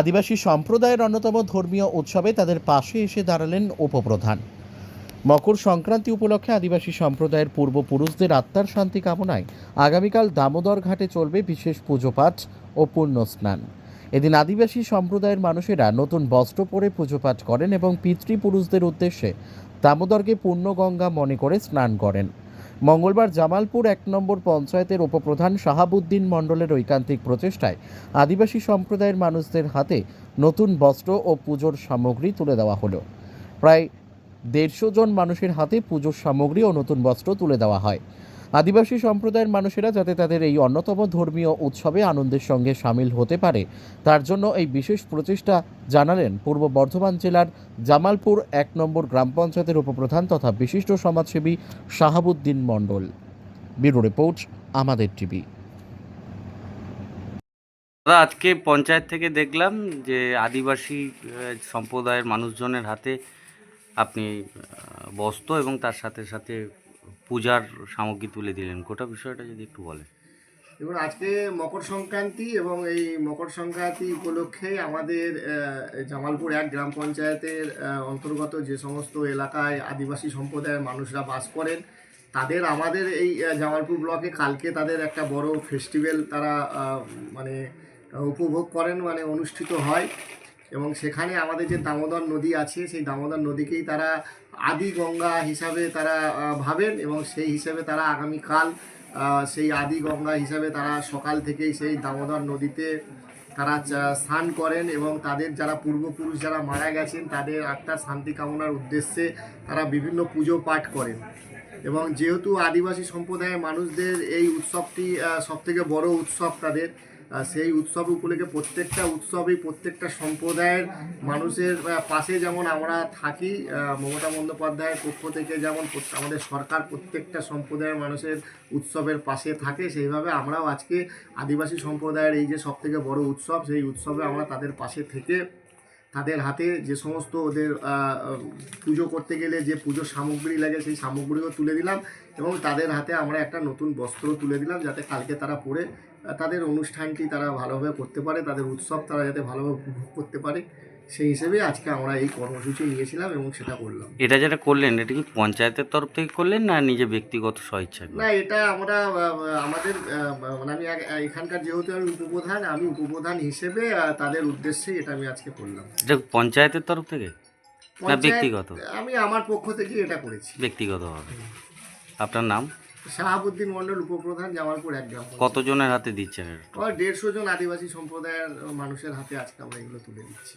আদিবাসী সম্প্রদায়ের অন্যতম ধর্মীয় উৎসবে তাদের পাশে এসে দাঁড়ালেন উপপ্রধান। মকর সংক্রান্তি উপলক্ষে আদিবাসী সম্প্রদায়ের পূর্বপুরুষদের আত্মার শান্তি কামনায় আগামীকাল দামোদর ঘাটে চলবে বিশেষ পুজো পাঠ ও পুণ্য স্নান। এদিন আদিবাসী সম্প্রদায়ের মানুষেরা নতুন বস্ত্র পরে পুজো পাঠ করেন এবং পিতৃপুরুষদের উদ্দেশ্যে দামোদরকে পূর্ণগঙ্গা মনে করে স্নান করেন। মঙ্গলবার জামালপুর এক নম্বর পঞ্চায়েতের উপপ্রধান শাহাবুদ্দিন মণ্ডলের ঐকান্তিক প্রচেষ্টায় আদিবাসী সম্প্রদায়ের মানুষদের হাতে নতুন বস্ত্র ও পুজোর সামগ্রী তুলে দেওয়া হলো। প্রায় দেড়শো জন মানুষের হাতে পুজোর সামগ্রী ও নতুন বস্ত্র তুলে দেওয়া হয়। আদিবাসী সম্প্রদায়ের মানুষেরা যাতে তাদের এই অন্যতম ধর্মীয় উৎসবে আনন্দের সঙ্গে সামিল হতে পারে, তার জন্য এই বিশেষ প্রচেষ্টা জানালেন পূর্ব বর্ধমান জেলার জামালপুর এক নম্বর গ্রাম পঞ্চায়েতের উপপ্রধান তথা বিশিষ্ট সমাজসেবী শাহাবুদ্দিন মণ্ডল। ব্যুরো রিপোর্ট, আমাদের টিভি। দাদা, আজকে পঞ্চায়েত থেকে দেখলাম যে আদিবাসী সম্প্রদায়ের মানুষজনের হাতে আপনি বস্ত্র এবং তার সাথে সাথে পূজার সামগ্রী তুলে দিলেন। গোটা বিষয়টা যদি একটু বলেন। এবং আজকে মকর সংক্রান্তি এবং এই মকর সংক্রান্তি উপলক্ষে আমাদের জামালপুর এক গ্রাম পঞ্চায়েতের অন্তর্গত যে সমস্ত এলাকায় আদিবাসী সম্প্রদায়ের মানুষরা বাস করেন, তাদের আমাদের এই জামালপুর ব্লকে কালকে তাদের একটা বড় ফেস্টিভ্যাল তারা মানে উপভোগ করেন মানে অনুষ্ঠিত হয়। এবং সেখানে আমাদের যে দামোদর নদী আছে, সেই দামোদর নদীকেই তারা আদি গঙ্গা হিসাবে তারা ভাবেন এবং সেই হিসাবে তারা আগামীকাল সেই আদি গঙ্গা হিসাবে তারা সকাল থেকেই সেই দামোদর নদীতে তারা স্নান করেন এবং তাদের যারা পূর্বপুরুষ যারা মারা গেছেন, তাদের আত্মার শান্তি কামনার উদ্দেশ্যে তারা বিভিন্ন পুজো পাঠ করেন। এবং যেহেতু আদিবাসী সম্প্রদায়ের মানুষদের এই উৎসবটি সব থেকে বড় উৎসব তাদের সেই উৎসব উপলক্ষে প্রত্যেকটা উৎসবই, প্রত্যেকটা সম্প্রদায়ের মানুষের পাশে যেমন আমরা থাকি মমতা বন্দ্যোপাধ্যায়ের পক্ষ থেকে যেমন আমাদের সরকার প্রত্যেকটা সম্প্রদায়ের মানুষের উৎসবের পাশে থাকে, সেইভাবে আমরাও আজকে আদিবাসী সম্প্রদায়ের এই যে সবথেকে বড় উৎসব, সেই উৎসবে আমরা তাদের পাশে থেকে তাদের হাতে যে সমস্ত ওদের পুজো করতে গেলে যে পুজোর সামগ্রী লাগে, সেই সামগ্রীও তুলে দিলাম এবং তাদের হাতে আমরা একটা নতুন বস্ত্র তুলে দিলাম যাতে কালকে তারা পরে তাদের অনুষ্ঠানটি তারা ভালোভাবে করতে পারে, তাদের উৎসব তারা যাতে ভালোভাবে উপভোগ করতে পারে। সেই হিসেবে আজকে আমরা এই কর্মসূচি নিয়েছিলাম এবং সেটা করলাম। এটা যেটা করলেন এটা কি পঞ্চায়েতের তরফ থেকে করলেন না নিজে ব্যক্তিগত স্বইচ্ছা না এটা আমরা আমাদের মানে আমি এখানকার যেহেতু আমি উপপ্রধান আমি উপপ্রধান হিসেবে তাদের উদ্দেশ্যে এটা আমি আজকে করলাম। এটা পঞ্চায়েতের তরফ থেকে? না ব্যক্তিগত? আমি আমার পক্ষ থেকে এটা করেছি। ব্যক্তিগতভাবে। আপনার নাম? শাহাবুদ্দিন মন্ডল উপপ্রধান জামালপুর এক গ্রাম কতজনের হাতে দিচ্ছেন দেড়শো জন আদিবাসী সম্প্রদায়ের মানুষের হাতে আজকে আমরা এগুলো তুলে দিচ্ছি।